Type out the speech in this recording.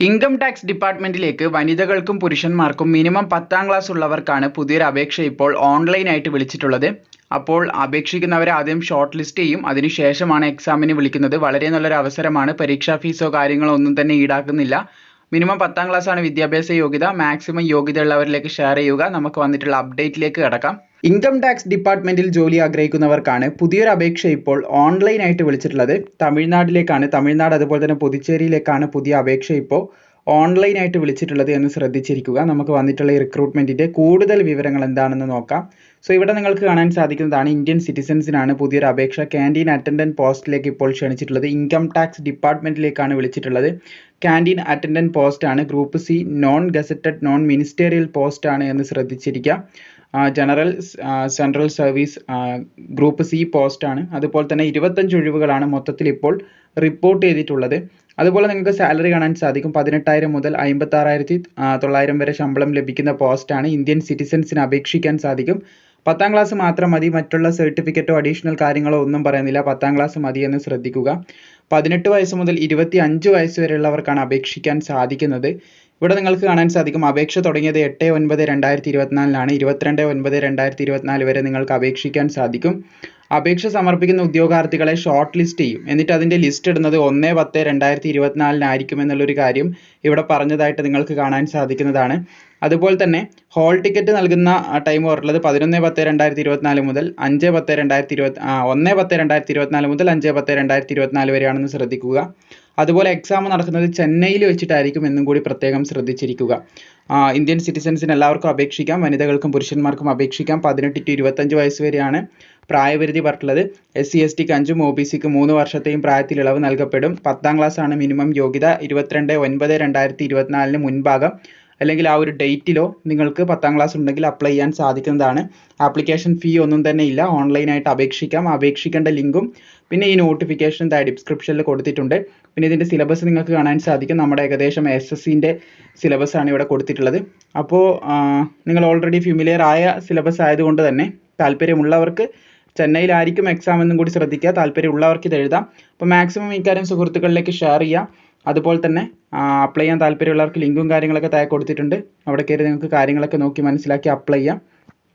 Income tax ഡിപ്പാർട്ട്മെന്റിലേക്ക് വനിതകൾക്കും പുരുഷന്മാർക്കും minimum പത്താം class ഉള്ളവർക്കാണ് പുതിയൊരു അപേക്ഷ ഇപ്പോൾ ഓൺലൈനായിട്ട് വിളിച്ചിട്ടുള്ളത്. അപ്പോൾ അപേക്ഷിക്കുന്നവരെ ആദ്യം ഷോർട്ട് ലിസ്റ്റ് ചെയ്യും അതിനുശേഷമാണ് എക്സാമിന് വിളിക്കുന്നത്. വളരെ നല്ലൊരു അവസരമാണ്. പരീക്ഷാ ഫീസോ കാര്യങ്ങളോ ഒന്നും തന്നെ ഈടാക്കുന്നില്ല. മിനിമം പത്താം ആണ് വിദ്യാഭ്യാസ യോഗ്യത. മാക്സിമം യോഗ്യത ഉള്ളവരിലേക്ക് ഷെയർ ചെയ്യുക. നമുക്ക് വന്നിട്ടുള്ള അപ്ഡേറ്റിലേക്ക് കിടക്കാം. ഇൻകം ടാക്സ് ഡിപ്പാർട്ട്മെന്റിൽ ജോലി ആഗ്രഹിക്കുന്നവർക്കാണ് പുതിയൊരു അപേക്ഷ ഇപ്പോൾ ഓൺലൈനായിട്ട് വിളിച്ചിട്ടുള്ളത്. തമിഴ്നാട്ടിലേക്കാണ് തമിഴ്നാട് അതുപോലെ തന്നെ പുതുച്ചേരിയിലേക്കാണ് പുതിയ അപേക്ഷ ഇപ്പോൾ ഓൺലൈനായിട്ട് വിളിച്ചിട്ടുള്ളത് എന്ന് ശ്രദ്ധിച്ചിരിക്കുക. നമുക്ക് വന്നിട്ടുള്ള ഈ കൂടുതൽ വിവരങ്ങൾ എന്താണെന്ന് നോക്കാം. സോ ഇവിടെ നിങ്ങൾക്ക് കാണാൻ സാധിക്കുന്നതാണ് ഇന്ത്യൻ സിറ്റിസൻസിനാണ് പുതിയൊരു അപേക്ഷ. ക്യാന്റീൻ അറ്റൻഡന്റ് പോസ്റ്റിലേക്ക് ഇപ്പോൾ ക്ഷണിച്ചിട്ടുള്ളത്. ഇൻകം ടാക്സ് ഡിപ്പാർട്ട്മെന്റിലേക്കാണ് വിളിച്ചിട്ടുള്ളത്. ക്യാന്റീൻ അറ്റൻഡന്റ് പോസ്റ്റാണ് group C non gazetted non ministerial പോസ്റ്റാണ് എന്ന് ശ്രദ്ധിച്ചിരിക്കുക. General central service group C post ആണ്. അതുപോലെ തന്നെ ഇരുപത്തഞ്ച് ഒഴിവുകളാണ് മൊത്തത്തിൽ ഇപ്പോൾ റിപ്പോർട്ട് ചെയ്തിട്ടുള്ളത്. അതുപോലെ നിങ്ങൾക്ക് സാലറി കാണാൻ സാധിക്കും. പതിനെട്ടായിരം മുതൽ അമ്പത്താറായിരത്തി തൊള്ളായിരം വരെ ശമ്പളം ലഭിക്കുന്ന പോസ്റ്റാണ് ഇന്ത്യൻ സിറ്റിസൻസിന് അപേക്ഷിക്കാൻ സാധിക്കും. പത്താം ക്ലാസ് മാത്രം മതി. മറ്റുള്ള സർട്ടിഫിക്കറ്റോ അഡീഷണൽ കാര്യങ്ങളോ ഒന്നും പറയുന്നില്ല. പത്താം ക്ലാസ് മതി എന്ന് ശ്രദ്ധിക്കുക. പതിനെട്ട് വയസ്സ് മുതൽ ഇരുപത്തി അഞ്ച് വയസ്സ് വരെയുള്ളവർക്കാണ് അപേക്ഷിക്കാൻ സാധിക്കുന്നത്. ഇവിടെ നിങ്ങൾക്ക് കാണാൻ സാധിക്കും അപേക്ഷ തുടങ്ങിയത് എട്ട് ഒൻപത് രണ്ടായിരത്തി ഇരുപത്തിനാലിനാണ്. ഇരുപത്തിരണ്ട് ഒൻപത് രണ്ടായിരത്തി ഇരുപത്തിനാല് വരെ നിങ്ങൾക്ക് അപേക്ഷിക്കാൻ സാധിക്കും. അപേക്ഷ സമർപ്പിക്കുന്ന ഉദ്യോഗാർത്ഥികളെ ഷോർട്ട് ലിസ്റ്റ് ചെയ്യും. എന്നിട്ട് അതിന്റെ ലിസ്റ്റ് ഇടുന്നത് ഒന്ന് പത്ത് രണ്ടായിരത്തി ഇരുപത്തിനാലിനായിരിക്കും എന്നുള്ളൊരു കാര്യം ഇവിടെ പറഞ്ഞതായിട്ട് നിങ്ങൾക്ക് കാണാൻ സാധിക്കുന്നതാണ്. അതുപോലെ തന്നെ ഹോൾ ടിക്കറ്റ് നൽകുന്ന ടൈം പറഞ്ഞുള്ളത് പതിനൊന്ന് പത്ത് രണ്ടായിരത്തി ഇരുപത്തിനാല് മുതൽ അഞ്ച് പത്ത് രണ്ടായിരത്തി ഇരുപത്തി ഒന്ന് പത്ത് രണ്ടായിരത്തി ഇരുപത്തിനാല് മുതൽ അഞ്ച് പത്ത് രണ്ടായിരത്തി ഇരുപത്തിനാല് വരെയാണെന്ന് ശ്രദ്ധിക്കുക. അതുപോലെ എക്സാം നടക്കുന്നത് ചെന്നൈയിൽ വെച്ചിട്ടായിരിക്കും എന്നും കൂടി പ്രത്യേകം ശ്രദ്ധിച്ചിരിക്കുക. ഇന്ത്യൻ സിറ്റിസൻസിന് എല്ലാവർക്കും അപേക്ഷിക്കാം. വനിതകൾക്കും പുരുഷന്മാർക്കും അപേക്ഷിക്കാം. പതിനെട്ട് ടു ഇരുപത്തഞ്ച് വയസ്സ് വരെയാണ്. പ്രായപരിധി പറഞ്ഞിട്ടുള്ളത്. എസ് സി എസ് ടിക്ക് അഞ്ചും ഒ ബി സിക്ക് മൂന്ന് വർഷത്തെയും പ്രായത്തിൽ ഇളവ് നൽകപ്പെടും. പത്താം ആണ് മിനിമം യോഗ്യത. ഇരുപത്തിരണ്ട് ഒൻപത് രണ്ടായിരത്തി ഇരുപത്തിനാലിന് മുൻഭാഗം. അല്ലെങ്കിൽ ആ ഒരു ഡേറ്റിലോ നിങ്ങൾക്ക് പത്താം ക്ലാസ് ഉണ്ടെങ്കിൽ അപ്ലൈ ചെയ്യാൻ സാധിക്കുന്നതാണ്. ആപ്ലിക്കേഷൻ ഫീ ഒന്നും തന്നെ ഇല്ല. ഓൺലൈനായിട്ട് അപേക്ഷിക്കാം. അപേക്ഷിക്കേണ്ട ലിങ്കും പിന്നെ ഈ നോട്ടിഫിക്കേഷൻ ഡിസ്ക്രിപ്ഷനിൽ കൊടുത്തിട്ടുണ്ട്. പിന്നെ ഇതിന്റെ സിലബസ് നിങ്ങൾക്ക് കാണാൻ സാധിക്കും. നമ്മുടെ ഏകദേശം എസ് എസ് സിന്റെ സിലബസ് ആണ് ഇവിടെ കൊടുത്തിട്ടുള്ളത്. അപ്പോൾ നിങ്ങൾ ഓൾറെഡി ഫ്യൂമിലിയർ ആയ സിലബസ് ആയതുകൊണ്ട് തന്നെ താല്പര്യമുള്ളവർക്ക് ചെന്നൈയിലായിരിക്കും എക്സാം എന്നും കൂടി ശ്രദ്ധിക്കുക. താല്പര്യമുള്ളവർക്ക് ഇത് എഴുതാം. അപ്പോൾ മാക്സിമം ഇക്കാര്യം സുഹൃത്തുക്കളിലേക്ക് ഷെയർ ചെയ്യുക അതുപോലെ തന്നെ അപ്ലൈ ചെയ്യാൻ താല്പര്യമുള്ളവർക്ക് ലിങ്കും കാര്യങ്ങളൊക്കെ താഴെ കൊടുത്തിട്ടുണ്ട്. അവിടെ കയറി നിങ്ങൾക്ക് കാര്യങ്ങളൊക്കെ നോക്കി മനസ്സിലാക്കി അപ്ലൈ ചെയ്യാം.